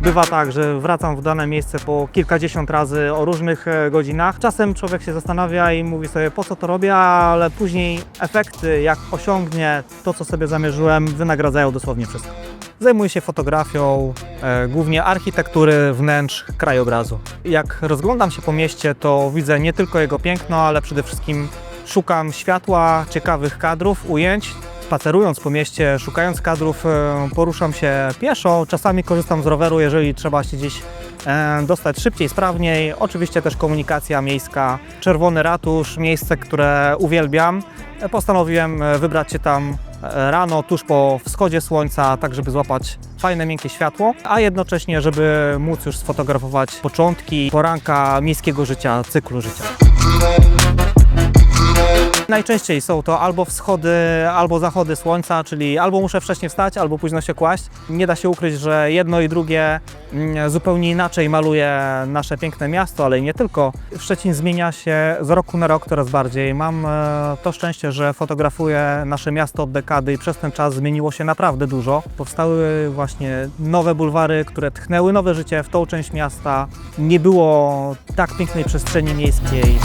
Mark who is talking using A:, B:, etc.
A: Bywa tak, że wracam w dane miejsce po kilkadziesiąt razy o różnych e, godzinach. Czasem człowiek się zastanawia i mówi sobie, po co to robię, ale później efekty, jak osiągnie to, co sobie zamierzyłem, wynagradzają dosłownie wszystko. Zajmuję się fotografią, e, głównie architektury wnętrz krajobrazu. Jak rozglądam się po mieście, to widzę nie tylko jego piękno, ale przede wszystkim szukam światła, ciekawych kadrów, ujęć. Spacerując po mieście, szukając kadrów, e, poruszam się pieszo. Czasami korzystam z roweru, jeżeli trzeba się gdzieś e, dostać szybciej, sprawniej. Oczywiście też komunikacja miejska. Czerwony Ratusz, miejsce, które uwielbiam. E, Postanowiłem wybrać się tam rano, tuż po wschodzie słońca, tak żeby złapać fajne, miękkie światło, a jednocześnie, żeby móc już sfotografować początki poranka miejskiego życia, cyklu życia. Najczęściej są to albo wschody, albo zachody słońca, czyli albo muszę wcześniej wstać, albo późno się kłaść. Nie da się ukryć, że jedno i drugie mm, zupełnie inaczej maluje nasze piękne miasto, ale nie tylko. Szczecin zmienia się z roku na rok coraz bardziej. Mam e, to szczęście, że fotografuję nasze miasto od dekady i przez ten czas zmieniło się naprawdę dużo. Powstały właśnie nowe bulwary, które tchnęły nowe życie w tą część miasta. Nie było tak pięknej przestrzeni miejskiej.